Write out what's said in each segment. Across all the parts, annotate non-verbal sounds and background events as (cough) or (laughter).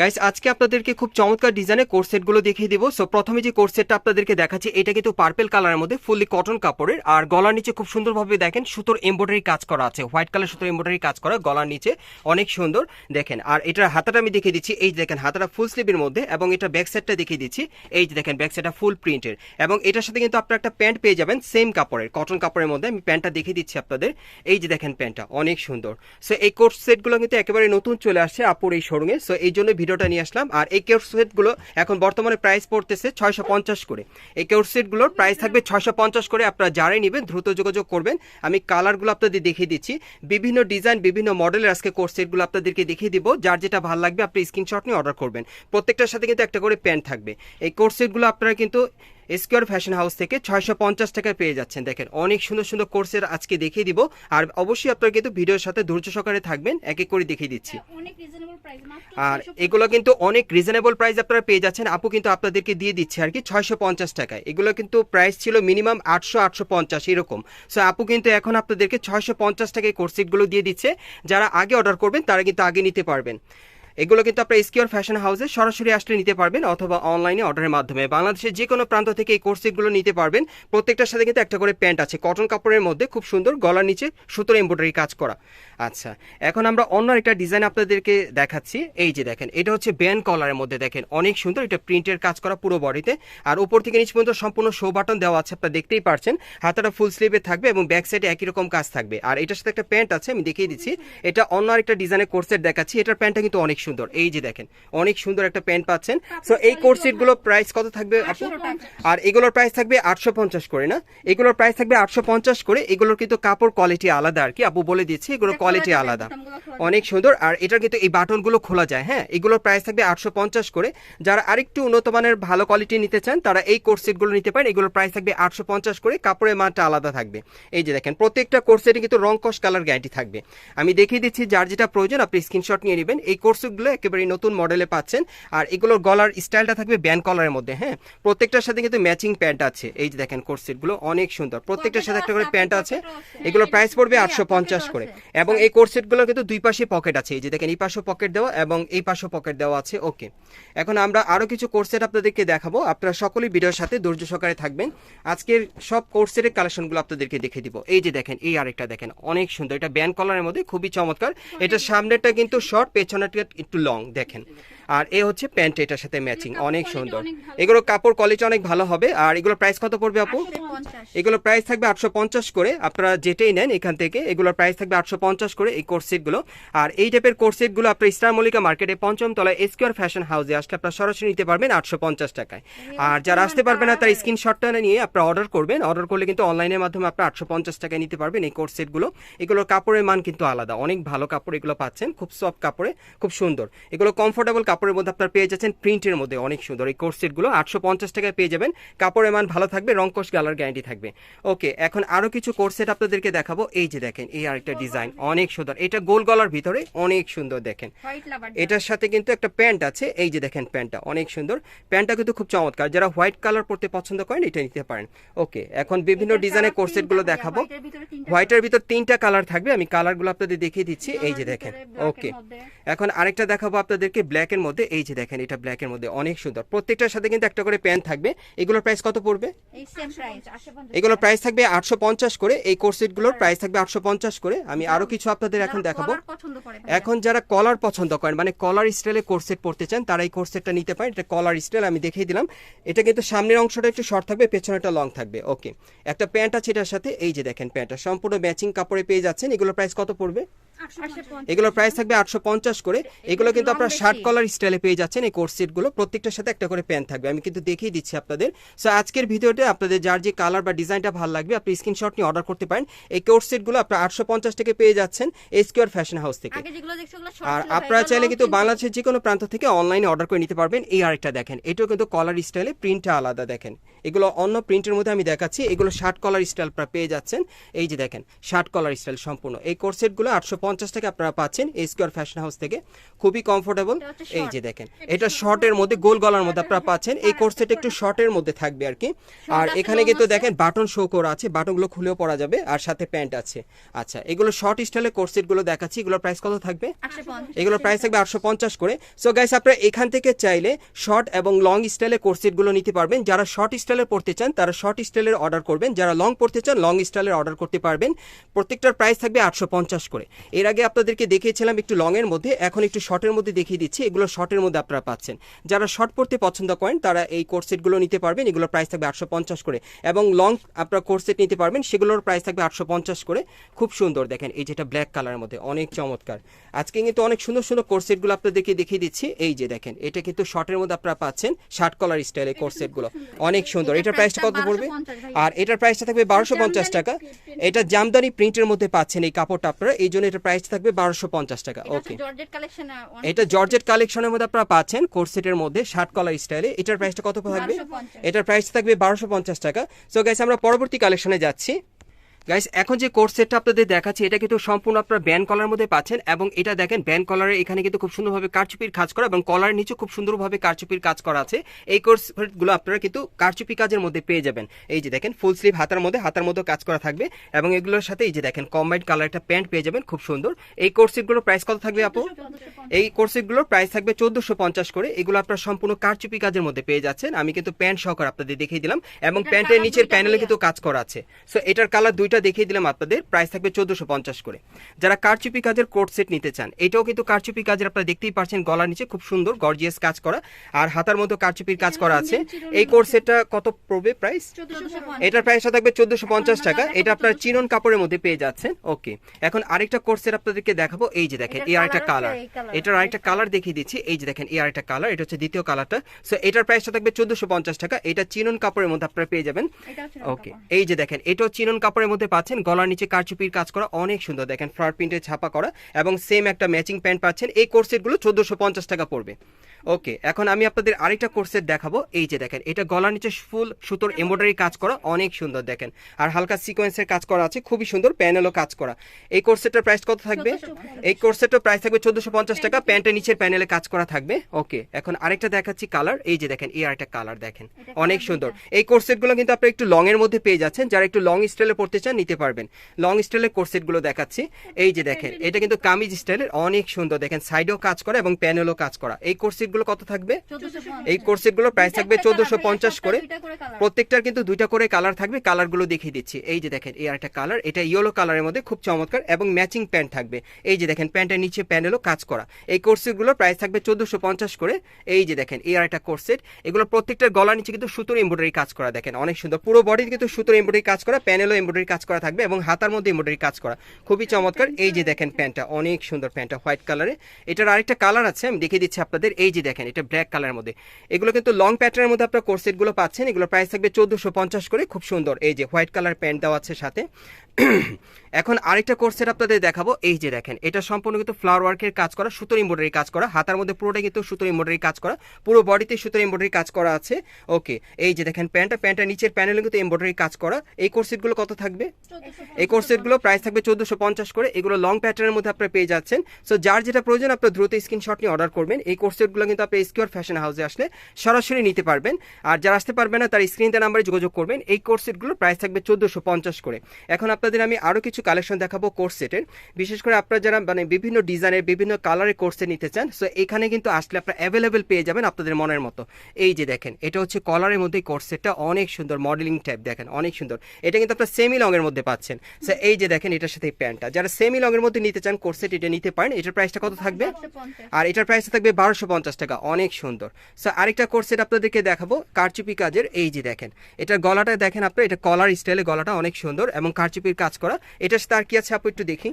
Guys আজকে আপনাদেরকে খুব চমৎকার ডিজাইনের কোর্সেটগুলো দেখিয়ে দিব। সো প্রথমে যে কোর্সেটটা আপনাদেরকে দেখাচ্ছি, এটা কিন্তু পার্পেল কালারের মধ্যে ফুললি কটন কাপড়ের। আর গলার নিচে খুব সুন্দরভাবে দেখেন, সুতোর এমব্রয়ডারি কাজ করা আছে। হোয়াইট কালার সুতোর এমব্রয়ডারি কাজ করা, গলার নিচে অনেক সুন্দর। দেখেন, আর এটার হাতাটা আমি দেখিয়ে দিচ্ছি। এই দেখেন, হাতাটা ফুল স্লিভের মধ্যে এবং এটা ব্যাক সাইডটা দেখিয়ে দিচ্ছি। এই যে দেখেন ব্যাক সাইডটা ফুল প্রিন্টের এবং এটার সাথে কিন্তু আপনার একটা প্যান্ট পেয়ে যাবেন সেম কাপড়ের কটন কাপড়ের মধ্যে। আমি প্যান্টটা দেখিয়ে দিচ্ছি আপনাদের। এই যে দেখেন প্যান্টটা অনেক সুন্দর। সো এই কোর্স সেটগুলো কিন্তু একেবারে নতুন চলে আসছে আপুর এই শোরুমে সো এই জন্য ভিডিওটা নিয়ে আসলাম। আর এই কেউ সেটগুলো এখন বর্তমানে প্রাইস পড়তেছে ছয়শো পঞ্চাশ করে। এই কেউ সেটগুলোর প্রাইস থাকবে ছয়শো পঞ্চাশ করে। আপনারা যারাই নেবেন দ্রুত যোগাযোগ করবেন। আমি কালারগুলো আপনাদের দেখিয়ে দিচ্ছি। বিভিন্ন ডিজাইন বিভিন্ন মডেলের আজকে কোর্স সেটগুলো আপনাদেরকে দেখিয়ে দিব। যার যেটা ভালো লাগবে আপনি স্ক্রিনশট নিয়ে অর্ডার করবেন। প্রত্যেকটার সাথে কিন্তু একটা করে প্যান্ট থাকবে। এই কোর্স সেটগুলো আপনারা কিন্তু স্কোয়ার ফ্যাশন হাউস থেকে ছয়শো পঞ্চাশ টাকায় পেয়ে যাচ্ছেন। দেখেন অনেক সুন্দর সুন্দর কোর্সের আজকে দেখিয়ে দিব। আর অবশ্যই আপনারা কিন্তু ভিডিওর সাথে ধৈর্য সহকারে থাকবেন এক এক করে দেখিয়ে দিচ্ছি। মাত্র আর এগুলো কিন্তু অনেক রিজনেবল প্রাইস আপনারা পেয়ে যাচ্ছেন। আপু কিন্তু আপনাদেরকে দিয়ে দিচ্ছে আর কি ছয়শো পঞ্চাশ টাকায়। এগুলো কিন্তু প্রাইস ছিল মিনিমাম আটশো আটশো পঞ্চাশ এরকম। সো আপু কিন্তু এখন আপনাদেরকে ছয়শো পঞ্চাশ টাকায় কোর্সিটগুলো দিয়ে দিচ্ছে। যারা আগে অর্ডার করবেন তারা কিন্তু আগে নিতে পারবেন। এগুলো কিন্তু আপনার স্কিওর ফ্যাশন হাউসে সরাসরি আসলে নিতে পারবেন অথবা অনলাইনে অর্ডারের মাধ্যমে। বাংলাদেশের যে কোনো প্রান্ত থেকে এই কোর্সিটগুলো নিতে পারবেন। প্রত্যেকটার সাথে কিন্তু একটা করে প্যান্ট আছে। কটন কাপড়ের মধ্যে খুব সুন্দর গলার নিচে সুতোর এমব্রয়ডারি কাজ করা। আচ্ছা এখন আমরা অন্য একটা ডিজাইন আপনাদেরকে দেখাচ্ছি। এই যে দেখেন, এটা হচ্ছে ব্যান কলারের মধ্যে দেখেন, অনেক সুন্দর এটা প্রিন্টের কাজ করা পুরো বডিতে আর উপর থেকে নিচ পর্যন্ত সম্পূর্ণ শো বাটন দেওয়া আছে, আপনারা দেখতেই পারছেন। হাতাটা ফুল স্লিভে থাকবে এবং ব্যাক সাইডে একই রকম কাজ থাকবে। আর এটার সাথে একটা প্যান্ট আছে, আমি দেখিয়ে দিচ্ছি। এটা অন্য আরেকটা ডিজাইনের কোর্সেট দেখাচ্ছি। এটার প্যান্টটা কিন্তু অনেক সুন্দর। এই যে দেখেন অনেক সুন্দর একটা প্যান্ট পাচ্ছেন। সো এই কোর্সেটগুলো প্রাইস কত থাকবে আপু? আর এগুলোর প্রাইস থাকবে আটশো পঞ্চাশ করে না? এগুলোর প্রাইস থাকবে আটশো পঞ্চাশ করে। এগুলোর কিন্তু কাপড় কোয়ালিটি আলাদা আর কি। আপু বলে দিচ্ছি এগুলোর কোয়ালিটি আলাদা। অনেক সুন্দর। আর এটার কিন্তু এই বাটনগুলো খোলা যায় হ্যাঁ? এগুলোর প্রাইস থাকবে আটশো পঞ্চাশ করে। যারা আরেকটু উন্নত মানের ভালো কোয়ালিটি নিতে চান তারা এই কোর্সেটগুলো নিতে পারেন। এগুলোর প্রাইস থাকবে আটশো পঞ্চাশ করে। কাপড়ের মানটা আলাদা থাকবে। এই যে দেখেন প্রত্যেকটা কোর্সেটে কিন্তু রং কস কালার গ্যারান্টি থাকবে। আমি দেখিয়ে দিচ্ছি যার যেটা প্রয়োজন আপনি স্ক্রিনশট নিয়ে নেবেন। এই কোর্সগুলো একেবারে নতুন মডেলে পাচ্ছেন। আর এগুলোর গলার স্টাইলটা থাকবে ব্যান কলারের মধ্যে হ্যাঁ? প্রত্যেকটার সাথে কিন্তু ম্যাচিং প্যান্ট আছে। এই যে দেখেন কোর্সেটগুলো অনেক সুন্দর। প্রত্যেকটার সাথে একটা করে প্যান্ট আছে। এগুলো প্রাইস পড়বে আটশো পঞ্চাশ করে। এবং এই কোর্সেটগুলো কিন্তু দুই পাশে পকেট আছে। এই যে দেখেন এই পাশেও পকেট দেওয়া এবং এই পাশেও পকেট দেওয়া আছে। ওকে এখন আমরা আরও কিছু কোর্সেট আপনাদেরকে দেখাবো। আপনারা সকলেই ভিডিওর সাথে ধৈর্য সহকারে থাকবেন। আজকের সব কোর্সেটের কালেকশনগুলো আপনাদেরকে দেখে দিব। এই যে দেখেন এই আরেকটা দেখেন অনেক সুন্দর। এটা ব্যান কলারের মধ্যে খুবই চমৎকার। এটা সামনেরটা কিন্তু শর্ট পেছনেরটা একটু লং দেখেন। আর এ হচ্ছে প্যান্ট এটার সাথে ম্যাচিং অনেক সুন্দর। এগুলো কাপড় কোয়ালিটি অনেক ভালো হবে। আর এগুলোর প্রাইস কত পড়বে আপু? 850 এগুলোর প্রাইস থাকবে আটশো পঞ্চাশ করে। আপনারা যেটাই নেন এখান থেকে এগুলোর প্রাইস থাকবে আটশো পঞ্চাশ করে এই কোর্সেটগুলো আর এই টাইপের কোর্সেটগুলো আপনার স্টার মল্লিকা মার্কেটে পঞ্চম তলায় এসকিউর ফ্যাশন হাউসে আসলে আপনারা সরাসরি নিতে পারবেন আটশো পঞ্চাশ টাকায়। আর যারা আসতে পারবেন না তার স্ক্রিনশটটা নিয়ে আপনারা অর্ডার করবেন। অর্ডার করলে কিন্তু অনলাইনের মাধ্যমে আপনারা আটশো পঞ্চাশ টাকায় নিতে পারবেন এই কোর্সেটগুলো এগুলোর কাপড়ের মান কিন্তু আলাদা। অনেক ভালো কাপড় এগুলো পাচ্ছেন। খুব সফট কাপড়ে খুব সুন্দর। এগুলো কমফোর্টেবল কাপড়ের মধ্যে আপনারা পেয়ে যাচ্ছেন প্রিন্টের মধ্যে অনেক সুন্দর। এই কোর্সেটগুলো আটশো পঞ্চাশ টাকায় পেয়ে যাবেন। কাপড়ের মান ভালো থাকবে রংকশ কালার গ্যারান্টি থাকবে। ওকে এখন আরও কিছু কোর্সেট আপনাদেরকে দেখাবো। এই যে দেখেন এই আরেকটা ডিজাইন অনেক সুন্দর। এটা গোল গলার ভিতরে অনেক সুন্দর দেখেন। এটার সাথে কিন্তু একটা প্যান্ট আছে। এই যে দেখেন প্যান্টটা অনেক সুন্দর। প্যান্টটা কিন্তু খুব চমৎকার। যারা হোয়াইট কালার পরতে পছন্দ করেন এটা নিতে পারেন। ওকে এখন বিভিন্ন ডিজাইনের কোর্সেটগুলো দেখাবো। হোয়াইটের ভিতর তিনটা কালার থাকবে। আমি কালারগুলো আপনাদের দেখিয়ে দিচ্ছি। এই যে দেখেন। ওকে এখন আরেকটা দেখাবো আপনাদেরকে ব্ল্যাকের মধ্যে এই যে দেখেন এটা ব্ল্যাকের মধ্যে অনেক সুন্দর। প্রত্যেকটার সাথে কিন্তু একটা করে প্যান্ট থাকবে। এগুলোর প্রাইস কত পড়বে? এই প্রাইস 850 এগুলোর প্রাইস থাকবে আটশো পঞ্চাশ করে। এই কোর্সেটগুলোর প্রাইস থাকবে আটশো পঞ্চাশ করে। আমি আরও কিছু আপনাদের এখন দেখাবো। এখন যারা কলার পছন্দ করেন মানে কলার স্টাইলে কোর্সেট পড়তে চান তারা এই কোর্সেটটা নিতে পারেন। এটা কলার স্টাইল আমি দেখিয়ে দিলাম। এটা কিন্তু সামনের অংশটা একটু শর্ট থাকবে পেছনেটা লং থাকবে। ওকে একটা প্যান্ট আছে এটার সাথে এই যে দেখেন প্যান্টটা সম্পূর্ণ ম্যাচিং কাপড়ে পেয়ে যাচ্ছেন। এগুলোর প্রাইস কত পড়বে? 850 এগুলোর প্রাইস থাকবে আটশো পঞ্চাশ করে। এগুলো কিন্তু আপনারা শার্ট কলার স্টাইলে পেয়ে যাচ্ছেন। এই কোর্স সেটগুলো প্রত্যেকটার সাথে একটা করে প্যান্ট থাকবে। আমি কিন্তু দেখিয়ে দিচ্ছি আপনাদের। সো আজকের ভিডিওতে আপনাদের যার যে কালার বা ডিজাইনটা ভালো লাগবে আপনি স্ক্রিনশট নিয়ে অর্ডার করতে পারেন। এই কোর্স সেটগুলো আপনারা আটশো পঞ্চাশ থেকে পেয়ে যাচ্ছেন এসকিউর ফ্যাশন হাউস থেকে। আর আপনারা চাইলে কিন্তু কিন্তু। বাংলাদেশের যে কোনো প্রান্ত থেকে অনলাইনে অর্ডার করে নিতে পারবেন। এই আরেকটা দেখেন। এটাও কিন্তু কলার স্টাইলে প্রিন্টটা আলাদা দেখেন। এগুলো অন্য প্রিন্টের মধ্যে আমি দেখাচ্ছি। এগুলো শার্ট কলার স্টাইল আপনারা পেয়ে যাচ্ছেন। এই যে দেখেন শার্ট কলার স্টাইল সম্পূর্ণ। এই কোর্সেটগুলো আটশো পঞ্চাশ টাকা আপনারা পাচ্ছেন এই স্কোয়ার ফ্যাশন হাউস থেকে। খুবই কমফোর্টেবল এই যে দেখেন এটা শর্টের মধ্যে গোল গলার মধ্যে আপনারা পাচ্ছেন। এই কোর্সেট একটু শর্টের মধ্যে থাকবে আর কি। আর এখানে কিন্তু দেখেন বাটন শো করা আছে। বাটনগুলো খুলেও পরা যাবে আর সাথে প্যান্ট আছে। আচ্ছা এগুলো শর্ট স্টাইলের কোর্সেটগুলো দেখাচ্ছি। এগুলোর প্রাইস কত থাকবে? এগুলোর প্রাইস থাকবে আটশো পঞ্চাশ করে। সো গাইস আপনারা এখান থেকে চাইলে শর্ট এবং লং স্টাইলের কোর্সেটগুলো নিতে পারবেন। যারা শর্ট স্টাইলের পড়তে চান, তারা শর্ট স্টাইলের অর্ডার করবেন। যারা লং পড়তে চান, লং স্টাইলের অর্ডার করতে পারবেন। প্রত্যেকটার প্রাইস থাকবে আটশো পঞ্চাশ করে। এর আগে আপনাদেরকে দেখিয়েছিলাম একটু লংয়ের মধ্যে, এখন একটু শর্টের মধ্যে দেখিয়ে দিচ্ছি। এগুলো শর্টের মধ্যে আপনারা পাচ্ছেন। যারা শর্ট পড়তে পছন্দ করেন, তারা এই কোর্সেটগুলো নিতে পারবেন। এগুলোর প্রাইস থাকবে আটশো পঞ্চাশ করে। এবং লং আপনারা কোর্সেট নিতে পারবেন, সেগুলোর প্রাইস থাকবে আটশো পঞ্চাশ করে। খুব সুন্দর দেখেন, এই যেটা ব্ল্যাক কালারের মধ্যে, অনেক চমৎকার। আজকে কিন্তু অনেক সুন্দর সুন্দর কোর্সেটগুলো আপনাদেরকে দেখিয়ে দিচ্ছি। এই যে দেখেন, এটা কিন্তু শর্টের মধ্যে আপনারা পাচ্ছেন শার্ট কলার স্টাইলের কোর্সেটগুলো অনেক সুন্দর। এটার প্রাইসটা কত পড়বে? আর এটার প্রাইসটা থাকবে বারোশো পঞ্চাশ টাকা। এটা জামদানি প্রিন্টের মধ্যে পাচ্ছেন এই কাপড়টা আপনারা এই জন্য এটার প্রাইসটা থাকবে বারোশো পঞ্চাশ টাকা। ওকে এটা জর্জেট কালেকশনের মধ্যে আপনারা পাচ্ছেন কোর্সেটের মধ্যে শার্ট কলার স্টাইলে এটার প্রাইসটা কত থাকবে? এটার প্রাইস থাকবে বারোশো পঞ্চাশ টাকা। সো গাইস আমরা পরবর্তী কালেকশনে যাচ্ছি। গাইস এখন যে কোর্স সেটটা আপনাদের দেখাচ্ছি এটা কিন্তু সম্পূর্ণ আপনারা ব্যান্ড কলার মধ্যে পাচ্ছেন এবং এটা দেখেন ব্যান্ড কলারের এখানে কিন্তু খুব সুন্দরভাবে কারচুপির কাজ করা এবং কলার নিচে খুব সুন্দরভাবে কারচুপির কাজ করা আছে। এই কোর্সগুলো আপনারা কিন্তু কারচুপি কাজের মধ্যে পেয়ে যাবেন। এই যে দেখেন ফুল স্লিভ হাতার মধ্যে হাতার মধ্যে কাজ করা থাকবে এবং এগুলোর সাথে এই যে দেখেন কম্বাইন্ড কালার একটা প্যান্ট পেয়ে যাবেন খুব সুন্দর। এই কোর্স সেটগুলোর প্রাইস কত থাকবে আপু? এই কোর্সেটগুলোর প্রাইস থাকবে চোদ্দশো পঞ্চাশ করে। এগুলো আপনারা সম্পূর্ণ কারচুপি কাজের মধ্যে পেয়ে যাচ্ছেন। আমি কিন্তু প্যান্ট সহকার আপনাদের দেখিয়ে দিলাম এবং প্যান্টের নিচের প্যানেলে কিন্তু কাজ করা আছে। সো এটার কালার দুইটা দেখিয়ে দিলাম আপনাদের। প্রাইস থাকবে চোদ্দশো পঞ্চাশ করে। যারা কারচুপি কাজের কোট সেট নিতে চান এটাও কিন্তু কারচুপি কাজের আপনারা দেখতেই পাচ্ছেন গলার নিচে খুব সুন্দর গর্জিয়াস কাজ করা। আর হাতার মধ্যে কারচুপির কাজ করা আছে। এই কোট সেটটা কত পড়বে প্রাইস এটার প্রাইসটা থাকবে চোদ্দশো পঞ্চাশ টাকা। এটা আপনার চিনন কাপড়ের মধ্যে পেয়ে যাচ্ছেন। ওকে এখন আরেকটা কোর্সের আপনাদেরকে দেখাবো। এই যে দেখেন এই আরেকটা কালার। এটার আরেকটা কালার দেখিয়ে দিচ্ছি। এই যে দেখেন এই আরেকটা কালার এটা হচ্ছে দ্বিতীয় কালারটা সো এটার প্রাইসটা থাকবে চোদ্দশো পঞ্চাশ টাকা। এটা চিনন কাপড়ের মধ্যে আপনারা পেয়ে যাবেন। ওকে এই যে দেখেন এটাও চিনন কাপড়ের মধ্যে পাচ্ছেন, গলার নিচে কারচুপির কাজ করা অনেক সুন্দর। দেখেন ফ্লাওয়ার প্রিন্টে ছাপা করা এবং সেম একটা ম্যাচিং প্যান্ট পাচ্ছেন। এই কোর্সেটগুলো চোদ্দোশো পঞ্চাশ টাকা পড়বে। ওকে এখন আমি আপনাদের আরেকটা কোর্সেট দেখাবো। এই যে দেখেন এটা গলার নিচে ফুল সুতোর এমব্রয়ডারি কাজ করা অনেক সুন্দর দেখেন। আর হালকা সিকোয়েন্সের কাজ করা আছে খুবই সুন্দর প্যানেলও কাজ করা। এই কোর্সেটের প্রাইস কত থাকবে? এই কোর্সেটের প্রাইস থাকবে চোদ্দশো পঞ্চাশ টাকা প্যান্টের নিচের প্যানেলে কাজ করা থাকবে। ওকে এখন আরেকটা দেখাচ্ছি কালার এই যে দেখেন এই আরেকটা কালার দেখেন। অনেক সুন্দর। এই কোর্সেটগুলো কিন্তু আপনারা একটু লং এর মধ্যে পেয়ে যাচ্ছেন। যারা একটু লং স্টাইলে পড়তে চান নিতে পারবেন। লং স্টাইলের কোর্সেটগুলো দেখাচ্ছি। এই যে দেখেন এটা কিন্তু কামিজ স্টাইলের অনেক সুন্দর। দেখেন সাইডেও কাজ করা এবং প্যানেলও কাজ করা। এই কোর্সেটগুলো কত থাকবে? এই কোর্সেটগুলোর প্রাইস থাকবে চোদ্দশো পঞ্চাশ করে। প্রত্যেকটার কিন্তু দুইটা করে কালার থাকবে কালারগুলো দেখিয়ে দিচ্ছি। এই যে দেখেন এই একটা কালার এটা ইয়েলো কালারের মধ্যে খুব চমৎকার এবং ম্যাচিং প্যান্ট থাকবে। এই যে দেখেন প্যান্টের নিচে প্যানেলও কাজ করা। এই কোর্সেটগুলোর প্রাইস থাকবে চোদ্দশো পঞ্চাশ করে। এই যে দেখেন এই আর একটা কোর্সেট এগুলো প্রত্যেকটার গলার নিচে কিন্তু সুতোর এমব্রয়ডারি কাজ করা দেখেন। অনেক সুন্দর। পুরো বডি কিন্তু সুতোর এমব্রয়ডারি কাজ করা প্যানেলও এমব্রয়ডারি কাজ করা থাকবে এবং হাতার মধ্যে এমব্রয়ডারি কাজ করা। খুবই চমৎকার। এই যে দেখেন প্যান্টটা অনেক সুন্দর প্যান্টটা হোয়াইট কালারে এটার আরেকটা কালার আছে আমি দেখিয়ে দিচ্ছি আপনাদের। এই যে দেখেন, এটা ব্ল্যাক কালারের মধ্যে। এগুলো কিন্তু লং প্যাটার্নের মধ্যে আপনার কোর্সেটগুলো পাচ্ছেন। এগুলো প্রাইস থাকবে চোদ্দোশো পঞ্চাশ করে। খুব সুন্দর। এই যে হোয়াইট কালার প্যান্ট দেওয়া আছে সাথে। (clears throat) এখন আরেকটা কোর্স সেট আপনাদের দেখাবো। এই যে দেখেন, এটা সম্পূর্ণ কিন্তু ফ্লাওয়ার ওয়ার্কের কাজ করা, সুতোর এমব্রয়ডারি কাজ করা। হাতার মধ্যে পুরোটাই কিন্তু সুতোর এমব্রয়ডারি কাজ করা, পুরো বডিতে সুতোর এমব্রয়ডারি কাজ করা আছে। ওকে এই যে দেখেন প্যান্টটা প্যান্টের নিচের প্যানেলে কিন্তু এমব্রয়ডারি কাজ করা। এই কোর্স সেটগুলো কত থাকবে? এই কোর্স সেটগুলো প্রাইস থাকবে চোদ্দশো পঞ্চাশ করে। এগুলো লং প্যাটার্নের মধ্যে আপনারা পেয়ে যাচ্ছেন। সো যার যেটা প্রয়োজন, আপনার দ্রুত স্ক্রিনশট নিয়ে অর্ডার করবেন। এই কোর্স সেটগুলো কিন্তু আপনি স্কিওর ফ্যাশন হাউসে আসলে সরাসরি নিতে পারবেন। আর যারা আসতে পারবেন না, তার স্ক্রিন নাম্বারে যোগাযোগ করবেন। এই কোর্সেটগুলোর প্রাইস থাকবে চোদ্দশো পঞ্চাশ করে। এখন আপনাদের আমি আরও কিছু কালেকশন দেখাবো কোর্স সেটের বিশেষ করে আপনারা যারা মানে বিভিন্ন ডিজাইনের বিভিন্ন কালারের কোর্সে নিতে চান সো এখানে কিন্তু আসলে আপনারা অ্যাভেলেবেল পেয়ে যাবেন আপনাদের মনের মতো। এই যে দেখেন এটা হচ্ছে কলারের মধ্যে কোর্স সেটটা অনেক সুন্দর মডেলিং টাইপ দেখেন অনেক সুন্দর। এটা কিন্তু আপনার সেমি লংয়ের মধ্যে পাচ্ছেন। সো এই যে দেখেন এটার সাথে প্যান্টটা যারা সেমি লংয়ের মধ্যে নিতে চান কোর্স সেট এটা নিতে পারেন। এটার প্রাইসটা কত থাকবে? আর এটার প্রাইস থাকবে বারোশো পঞ্চাশ টাকা। অনেক সুন্দর। সো আরেকটা কোর্সেট আপনাদেরকে দেখাবো কারচুপি কাজের। এই যে দেখেন এটার গলাটা দেখেন আপনার এটা কলার স্টাইলে গলাটা অনেক সুন্দর এবং কারচুপির কাজ করা। এটার সাথে আর কি আছে আপু একটু দেখি।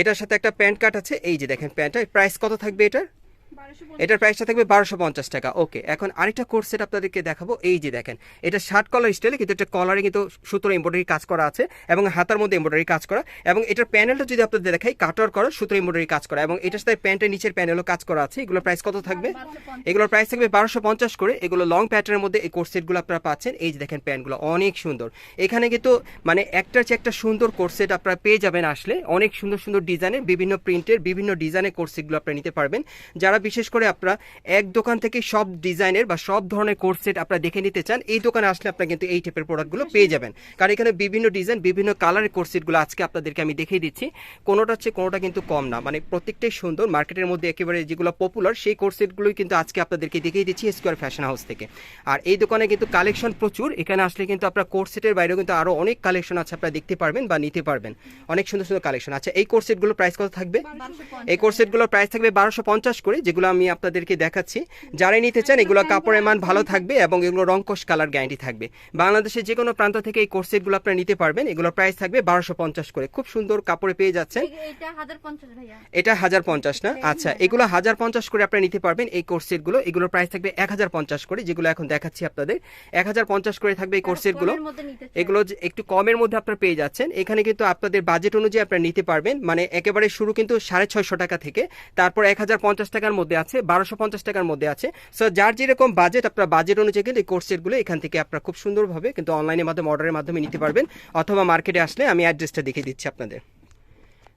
এটার সাথে একটা প্যান্ট কাট আছে। এই যে দেখেন প্যান্টটা প্রাইস কত থাকবে এটার? এটার প্রাইসটা থাকবে বারোশো পঞ্চাশ টাকা। ওকে এখন আরেকটা কোর্স সেট আপনাদেরকে দেখাবো। এই যে দেখেন এটা শার্ট কলার স্টাইলে কিন্তু এটা কলারে কিন্তু সুতোর এমব্রয়ডারি কাজ করা আছে এবং হাতার মধ্যে এমব্রয়ডারি কাজ করা এবং এটার প্যানেলটা যদি আপনাদের দেখাই কাটার করা সুতোর এমব্রয়ডারি কাজ করা এবং এটার সাথে প্যান্টের নিচের প্যানেলও কাজ করা আছে। এগুলোর প্রাইস কত থাকবে? এগুলোর প্রাইস থাকবে বারোশো পঞ্চাশ করে। এগুলো লং প্যাটার্নের মধ্যে এই কোর্স সেটগুলো আপনারা পাচ্ছেন। এই যে দেখেন প্যান্টগুলো অনেক সুন্দর। এখানে কিন্তু মানে একটার চেয়ে একটা সুন্দর কোর্স সেট আপনারা পেয়ে যাবেন আসলে। অনেক সুন্দর সুন্দর ডিজাইনের বিভিন্ন প্রিন্টের বিভিন্ন ডিজাইনের কোর্স সেটগুলো আপনারা নিতে পারবেন। যারা বিশেষ করে আপনারা এক দোকান থেকে সব ডিজাইনের বা সব ধরনের কোর্স সেট আপনারা দেখে নিতে চান এই দোকানে আসলে আপনারা কিন্তু এই টাইপের প্রোডাক্টগুলো পেয়ে যাবেন। কারণ এখানে বিভিন্ন ডিজাইন বিভিন্ন কালারের কোর্স সেটগুলো আজকে আপনাদেরকে আমি দেখিয়ে দিচ্ছি। কোনোটা হচ্ছে কোনোটা কিন্তু কম না। মানে প্রত্যেকটাই সুন্দর মার্কেটের মধ্যে একেবারে যেগুলো পপুলার সেই কোর্স সেটগুলোই কিন্তু আজকে আপনাদেরকে দেখিয়ে দিচ্ছি স্কোয়ার ফ্যাশন হাউস থেকে। আর এই দোকানে কিন্তু কালেকশন প্রচুর। এখানে আসলে কিন্তু আপনার কোর্স সেটের বাইরেও কিন্তু আরও অনেক কালেকশন আছে আপনারা দেখতে পারবেন বা নিতে পারবেন। অনেক সুন্দর সুন্দর কালেকশন আছে। এই কোর্স সেটগুলোর প্রাইস কত থাকবে? এই কোর্স সেটগুলোর প্রাইস থাকবে বারোশো পঞ্চাশ করে যেগুলো আমি আপনাদেরকে দেখাচ্ছি যারাই নিতে চান এগুলো কাপড়ের মান ভালো থাকবে এবং এগুলো রংকশ কালার গ্যারান্টি থাকবে। বাংলাদেশের যে কোনো প্রান্ত থেকে এই কোর্স সেটগুলো আপনারা নিতে পারবেন। এগুলোর প্রাইস থাকবে বারোশো পঞ্চাশ করে। খুব সুন্দর কাপড়ে পেয়ে যাচ্ছেন। এটা হাজার পঞ্চাশ না? আচ্ছা এগুলো হাজার পঞ্চাশ। করে আপনারা নিতে পারবেন এই কোর্স সেটগুলো এগুলোর প্রাইস থাকবে এক হাজার পঞ্চাশ করে যেগুলো এখন দেখাচ্ছি আপনাদের। এক হাজার পঞ্চাশ করে থাকবে এই কোর্স সেটগুলো কমের মধ্যে নিতে চাই। এগুলো একটু কমের মধ্যে আপনারা পেয়ে যাচ্ছেন। এখানে কিন্তু আপনাদের বাজেট অনুযায়ী আপনারা নিতে পারবেন। মানে একেবারে শুরু কিন্তু সাড়ে ছয়শো টাকা থেকে তারপর এক হাজার পঞ্চাশ টাকার মধ্যে আছে, বারোশো পঞ্চাশ টাকার মধ্যে আছে। সো যার যেরকম বাজেট আপনার বাজেট অনুযায়ী কিন্তু এই কোর্স সেটগুলো এখান থেকে আপনার খুব সুন্দরভাবে কিন্তু অনলাইনের মাধ্যমে অর্ডারের মাধ্যমে নিতে পারবেন। অথবা মার্কেটে আসলে আমি অ্যাড্রেসটা দেখিয়ে দিচ্ছি আপনাদের।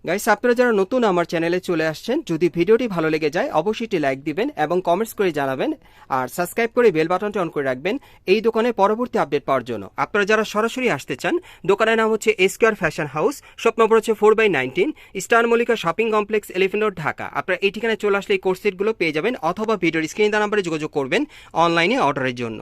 গাইস আপনারা যারা নতুন আমার চ্যানেলে চলে আসছেন, যদি ভিডিওটি ভালো লেগে যায়, অবশ্যই একটি লাইক দিবেন এবং কমেন্টস করে জানাবেন। আর সাবস্ক্রাইব করে বেল বাটনটি অন করে রাখবেন, এই দোকানে পরবর্তী আপডেট পাওয়ার জন্য। আপনারা যারা সরাসরি আসতে চান, দোকানের নাম হচ্ছে SQR fashion house shop number হচ্ছে four by nineteen star Mallika shopping complex elephant road Dhaka আপনারা এই ঠিকানায় চলে আসলে এই কোর্স সেটগুলো পেয়ে যাবেন, অথবা ভিডিওর স্ক্রিন নাম্বারে যোগাযোগ করবেন অনলাইনে অর্ডারের জন্য।